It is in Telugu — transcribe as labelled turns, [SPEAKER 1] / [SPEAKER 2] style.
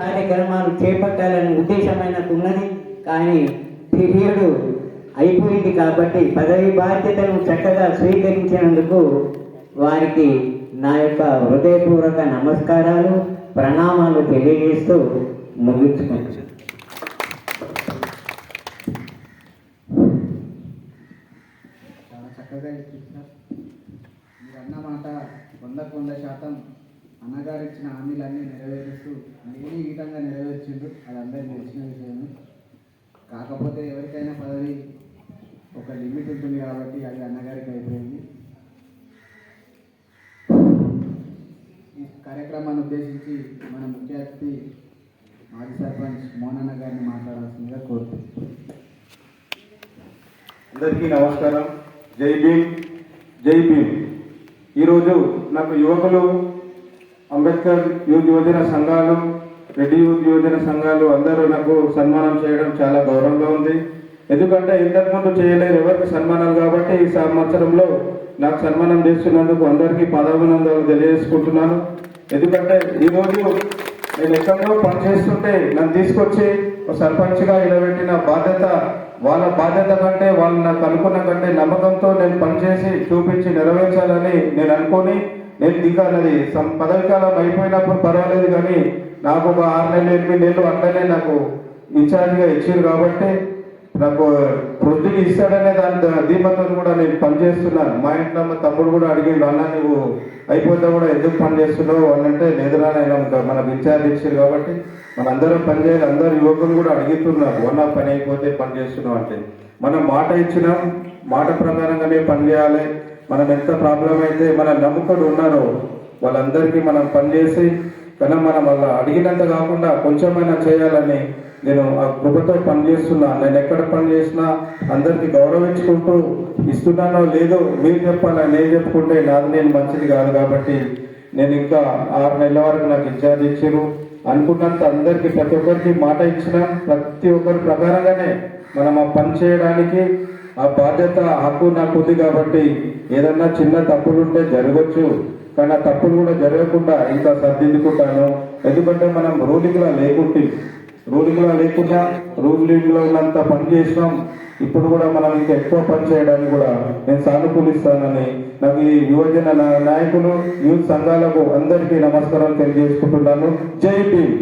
[SPEAKER 1] కార్యక్రమాలు చేపట్టాలనే ఉద్దేశమైన ఉన్నది. కానీ పీరియడ్ అయిపోయింది కాబట్టి పదవి బాధ్యతను చక్కగా స్వీకరించినందుకు వారికి నా యొక్క హృదయపూర్వక నమస్కారాలు ప్రణామాలు తెలియజేస్తూ ముగించుకుంటున్నాను.
[SPEAKER 2] చక్కగా ఇచ్చారు మీరు అన్న మాట వందకు వంద శాతం అన్నగారు ఇచ్చిన హామీలన్నీ నెరవేరుస్తూ లేని విధంగా నెరవేర్చిండ్రు అది అందరికీ తెలిసిన విషయమే. కాకపోతే ఎవరికైనా పదవి ఒక లిమిట్ ఉంటుంది కాబట్టి అది అన్నగారికి అయిపోయింది. ఈ కార్యక్రమాన్ని ఉద్దేశించి మన ముఖ్య అతిథి మాజీ సర్పంచ్ మోనన్న గారిని మాట్లాడాల్సిందిగా కోరుతున్నాను
[SPEAKER 3] అందరికీ నమస్కారం. జై భీమ్ జై భీమ్. ఈరోజు నాకు యువకులు అంబేద్కర్ యూత్ యువజన సంఘాలు రెడ్డి యూత్ యువజన సంఘాలు అందరూ నాకు సన్మానం చేయడం చాలా గౌరవంగా ఉంది. ఎందుకంటే ఇంతకుముందు చేయలేరు ఎవరికి సన్మానాలు కాబట్టి ఈ సంవత్సరంలో నాకు సన్మానం చేస్తున్నందుకు అందరికీ పదాభినందనలు తెలియజేసుకుంటున్నాను. ఎందుకంటే ఈరోజు నేను ఎక్కడో పనిచేస్తుంటే నన్ను తీసుకొచ్చి సర్పంచ్గా నిలబెట్టిన బాధ్యత వాళ్ళ బాధ్యత కంటే వాళ్ళు నాకు అనుకున్న కంటే నమ్మకంతో నేను పనిచేసి చూపించి నెరవేర్చాలని నేను అనుకొని నేను దిగానది. సం- పదవి కాలం అయిపోయినప్పుడు పర్వాలేదు కానీ నాకు ఒక ఆరు నెలలు ఎనిమిది నెలలు అట్లనే నాకు ఇన్ఛార్జ్గా ఇచ్చారు కాబట్టి నాకు ప్రొద్దుకి ఇస్తాడనే దాని ద- కూడా నేను పనిచేస్తున్నాను మా ఇంట్లో మా తమ్ముడు కూడా అడిగిండు అన్న నువ్వు అయిపోతే కూడా ఎందుకు పని చేస్తున్నావు అని అంటే లేదురా నేను మనకు ఇన్ఛార్జ్ ఇచ్చారు కాబట్టి మనందరం పని చేయాలి. అందరు యువకులు కూడా అడుగుతున్నారు వన్న పని అయిపోతే పని చేస్తున్నావు అంటే. మనం మాట ఇచ్చినాం మాట ప్రకారంగానే పని చేయాలి. మనం ఎంత ప్రాబ్లం అయితే మన నమ్ముకొని ఉన్నారో వాళ్ళందరికీ మనం పనిచేసి కానీ మనం వాళ్ళ అడిగినంత కాకుండా కొంచెమైనా చేయాలని నేను ఆ కృపతో పనిచేస్తున్నా. నేను ఎక్కడ పని చేసినా అందరికీ గౌరవించుకుంటూ ఇస్తున్నానో లేదో మీరు చెప్పాలా? నేను చెప్పుకుంటే నాది నేను మంచిది కాదు కాబట్టి నేను ఇంకా ఆరు నెలల వరకు నాకు ఇన్ఛార్జ్ ఇచ్చారు. అనుకున్నంత అందరికీ ప్రతి ఒక్కరికి మాట ఇచ్చిన ప్రతి ఒక్కరి ప్రకారంగానే మనం ఆ పని చేయడానికి ఆ బాధ్యత హక్కు నాకు ఉంది కాబట్టి ఏదన్నా చిన్న తప్పులు ఉంటే జరగచ్చు. కానీ ఆ తప్పులు కూడా జరగకుండా ఇంకా సర్దిద్దుకుంటాను. ఎందుకంటే మనం రూలింగ్లో లేకుంటే రూలింగ్లో లేకుండా రూలింగ్లో ఉన్నంత పని చేసినాం. ఇప్పుడు కూడా మనం ఇంకా ఎక్కువ పని చేయడానికి కూడా నేను సానుకూలిస్తానని నాకు ఈ యువజన నాయకులు యూత్ సంఘాలకు అందరికీ నమస్కారం తెలియజేసుకుంటున్నాను. జై భీమ్